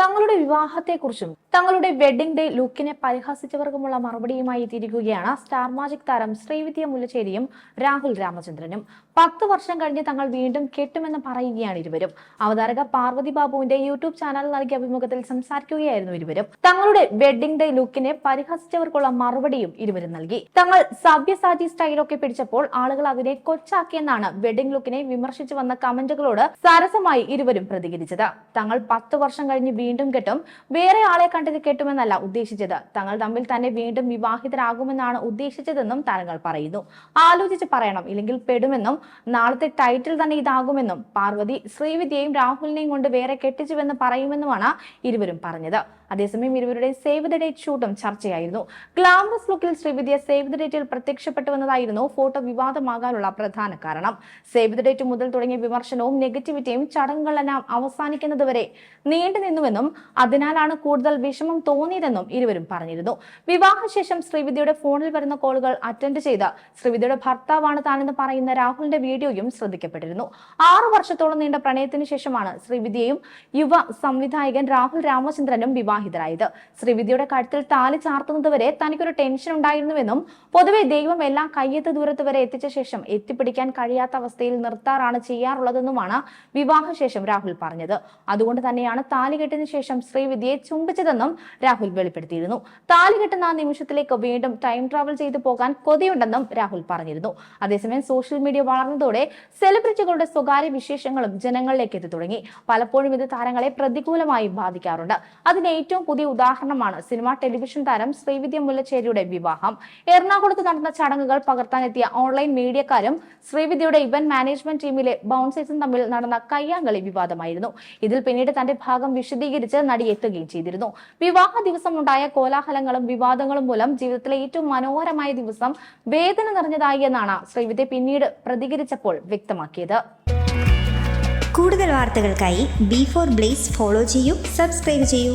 തങ്ങളുടെ വിവാഹത്തെക്കുറിച്ചും തങ്ങളുടെ wedding day ലുക്കിനെ പരിഹസിച്ചവർക്കുമുള്ള മറുപടിയുമായി എത്തിയിരിക്കുകയാണ് സ്റ്റാർ മാജിക് താരം ശ്രീവിദ്യ മുല്ലശ്ശേരിയും രാഹുൽ രാമചന്ദ്രനും. പത്ത് വർഷം കഴിഞ്ഞ് തങ്ങൾ വീണ്ടും കെട്ടുമെന്ന് പറയുകയാണ് ഇരുവരും. അവതാരക പാർവതി ബാബുവിന്റെ യൂട്യൂബ് ചാനൽ നൽകിയ അഭിമുഖത്തിൽ സംസാരിക്കുകയായിരുന്നു ഇരുവരും. തങ്ങളുടെ വെഡിംഗ് ഡേ ലുക്കിനെ പരിഹസിച്ചവർക്കുള്ള മറുപടിയും ഇരുവരും നൽകി. തങ്ങൾ സഭ്യസാചി സ്റ്റൈലൊക്കെ പിടിച്ചപ്പോൾ ആളുകൾ അതിനെ കൊച്ചാക്കിയെന്നാണ് വെഡിംഗ് ലുക്കിനെ വിമർശിച്ചു വന്ന കമന്റുകളോട് സരസമായി ഇരുവരും പ്രതികരിച്ചത്. തങ്ങൾ പത്ത് വർഷം കഴിഞ്ഞ് വീണ്ടും കെട്ടും. വേറെ ആളെ കണ്ടത് കെട്ടുമെന്നല്ല ഉദ്ദേശിച്ചത്. തങ്ങൾ തമ്മിൽ തന്നെ വീണ്ടും വിവാഹിതരാകുമെന്നാണ് ഉദ്ദേശിച്ചതെന്നും താരങ്ങൾ പറയുന്നു. ആലോചിച്ച് പറയണം. ഇല്ലെങ്കിൽ പെടുമെന്നും നാളത്തെ ടൈറ്റിൽ തന്നെ ഇതാകുമെന്നും പാർവതി ശ്രീവിദ്യയും രാഹുലിനെയും കൊണ്ട് വേറെ കെട്ടിച്ചുവെന്ന് പറയുമെന്നുമാണ് ഇരുവരും പറഞ്ഞത്. അതേസമയം ഇരുവരുടെ സേവ് ദ ഡേറ്റ് ഷൂട്ടും ചർച്ചയായിരുന്നു. ഗ്ലാമറസ് ലുക്കിൽ ശ്രീവിദ്യ സേവ് ദ ഡേറ്റിൽ പ്രത്യക്ഷപ്പെട്ടുവെന്നതായിരുന്നു ഫോട്ടോ വിവാദമാകാനുള്ള പ്രധാന കാരണം. സേവ് ദ ഡേറ്റ് മുതൽ തുടങ്ങിയ വിമർശനവും നെഗറ്റിവിറ്റിയും ചടങ്ങുകളെല്ലാം അവസാനിക്കുന്നതുവരെ നീണ്ടു നിന്നുവെന്നും അതിനാലാണ് കൂടുതൽ വിഷമം തോന്നിയതെന്നും ഇരുവരും പറഞ്ഞിരുന്നു. വിവാഹശേഷം ശ്രീവിദ്യയുടെ ഫോണിൽ വരുന്ന കോളുകൾ അറ്റൻഡ് ചെയ്ത ശ്രീവിദ്യയുടെ ഭർത്താവാണ് താനെന്ന് പറയുന്ന രാഹുലിന്റെ വീഡിയോയും ശ്രദ്ധിക്കപ്പെട്ടിരുന്നു. ആറു വർഷത്തോളം നീണ്ട പ്രണയത്തിന് ശേഷമാണ് ശ്രീവിദ്യയും യുവ സംവിധായകൻ രാഹുൽ രാമചന്ദ്രനും വിവാഹിതരായത്. ശ്രീവിദ്യയുടെ കഴുത്തിൽ താലി ചാർത്തുന്നതുവരെ തനിക്കൊരു ടെൻഷൻ ഉണ്ടായിരുന്നുവെന്നും പൊതുവെ ദൈവം എല്ലാം കയ്യെത്ത് ദൂരത്ത് വരെ എത്തിച്ച ശേഷം എത്തിപ്പിടിക്കാൻ കഴിയാത്ത അവസ്ഥയിൽ നിർത്താറാണ് ചെയ്യാറുള്ളതെന്നുമാണ് വിവാഹശേഷം രാഹുൽ പറഞ്ഞത്. അതുകൊണ്ട് തന്നെയാണ് താലി കെട്ടിന് ശേഷം ശ്രീവിദ്യയെ ചുംബിച്ചതെന്നും രാഹുൽ വെളിപ്പെടുത്തിയിരുന്നു. താലി കെട്ടുന്ന നിമിഷത്തിലേക്ക് വീണ്ടും ടൈം ട്രാവൽ ചെയ്തു പോകാൻ കൊതിയുണ്ടെന്നും രാഹുൽ പറഞ്ഞിരുന്നു. അതേസമയം സോഷ്യൽ മീഡിയ വളർന്നതോടെ സെലിബ്രിറ്റികളുടെ സ്വകാര്യ വിശേഷങ്ങളും ജനങ്ങളിലേക്ക് എത്തി തുടങ്ങി. പലപ്പോഴും ഇത് താരങ്ങളെ പ്രതികൂലമായി ബാധിക്കാറുണ്ട്. അതിന് ഏറ്റവും പുതിയ ഉദാഹരണമാണ് സിനിമ ടെലിവിഷൻ താരം ശ്രീവിദ്യ മുല്ലച്ചേരിയുടെ വിവാഹം. എറണാകുളത്ത് നടന്ന ചടങ്ങുകൾ പകർത്താനെത്തിയ ഓൺലൈൻ മീഡിയക്കാരും ശ്രീവിദ്യയുടെ ഇവന്റ് മാനേജ്മെന്റ് ടീമിലെ ബൗൺസേഴ്സും തമ്മിൽ നടന്ന കയ്യാങ്കളി വിവാദമായിരുന്നു. ഇതിൽ പിന്നീട് തന്റെ ഭാഗം വിശദീകരിച്ച് നടി എത്തുകയും ചെയ്തിരുന്നു. വിവാഹ ദിവസം ഉണ്ടായ കോലാഹലങ്ങളും വിവാദങ്ങളും മൂലം ജീവിതത്തിലെ ഏറ്റവും മനോഹരമായ ദിവസം വേദന നിറഞ്ഞതായി എന്നാണ് ശ്രീവിദ്യ പിന്നീട് പ്രതികരിച്ചപ്പോൾ വ്യക്തമാക്കിയത്. കൂടുതൽ വാർത്തകൾക്കായി ബി ഫോർ ബ്ലേസ് ഫോളോ ചെയ്യൂ സബ്സ്ക്രൈബ് ചെയ്യൂ.